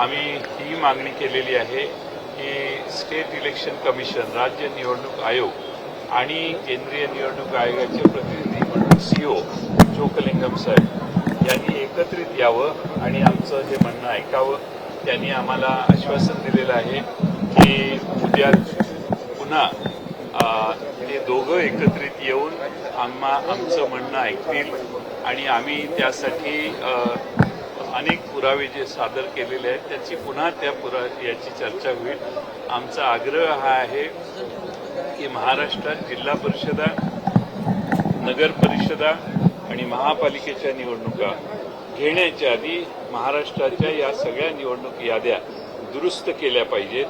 आम्ही ही मागणी केलेली आहे की स्टेट इलेक्शन कमिशन राज्य निवडणूक आयोग आणि केंद्रीय निवडणूक आयोगाचे प्रतिनिधी म्हणून सीओ चोकलिंगम साहेब यांनी एकत्रित यावं आणि आमचं हे म्हणणं ऐकावं त्यांनी आम्हाला आश्वासन दिलेलं आहे की उद्या पुन्हा हे ते दोघं एकत्रित येऊन आम्हा आमचं म्हणणं ऐकतील आणि आम्ही त्यासाठी अनेक पुरावे जे सादर केलेले आहेत त्याची पुन्हा त्या पुरा याची चर्चा होईल. आमचा आग्रह हा आहे की महाराष्ट्रात जिल्हा परिषदा नगर परिषदा आणि महापालिकेच्या निवडणुका घेण्याच्या आधी महाराष्ट्राच्या या सगळ्या निवडणूक याद्या दुरुस्त केल्या पाहिजेत.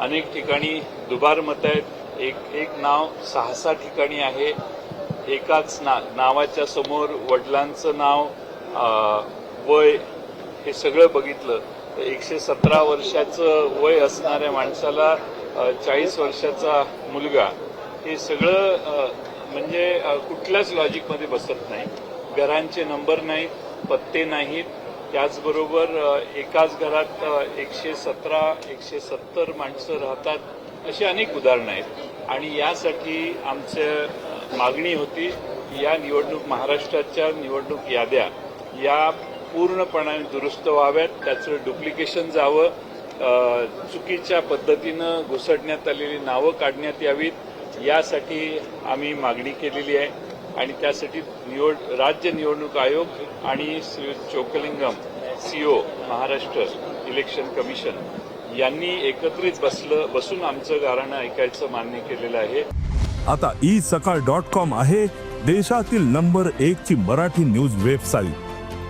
अनेक ठिकाणी दुबार मत आहेत. एक एक नाव सहा सहा ठिकाणी आहे. एकाच ना नावाच्या समोर वडिलांचं नाव सगळं बघितलं तर एकशे सतरा वर्षाचं वय असणाऱ्या माणसाला चाळीस वर्षाचा मुलगा हे सगळं म्हणजे कुठल्याच लॉजिकमध्ये बसत नाही. घरांचे नंबर नाहीत पत्ते नाहीत. त्याचबरोबर एकाच घरात एकशे सतरा एकशे सत्तर माणसं राहतात अशी अनेक उदाहरणं आहेत. आणि यासाठी आमच्या मागणी होती या निवडणूक महाराष्ट्राच्या निवडणूक याद्या या पूर्णपणाने दुरुस्त व्हाव्यात. त्याचं डुप्लिकेशन जावं. चुकीच्या पद्धतीनं घुसडण्यात आलेली नावं काढण्यात यावीत. यासाठी आम्ही मागणी केलेली आहे. आणि त्यासाठी निवड राज्य निवडणूक आयोग आणि Shri Chockalingam CEO Maharashtra election commission यांनी एकत्रित बसलं बसून आमचं गाराणं ऐकायचं मान्य केलेलं आहे. आता ई सकाळ डॉट कॉम आहे देशातील नंबर एक ची मराठी न्यूज वेबसाईट.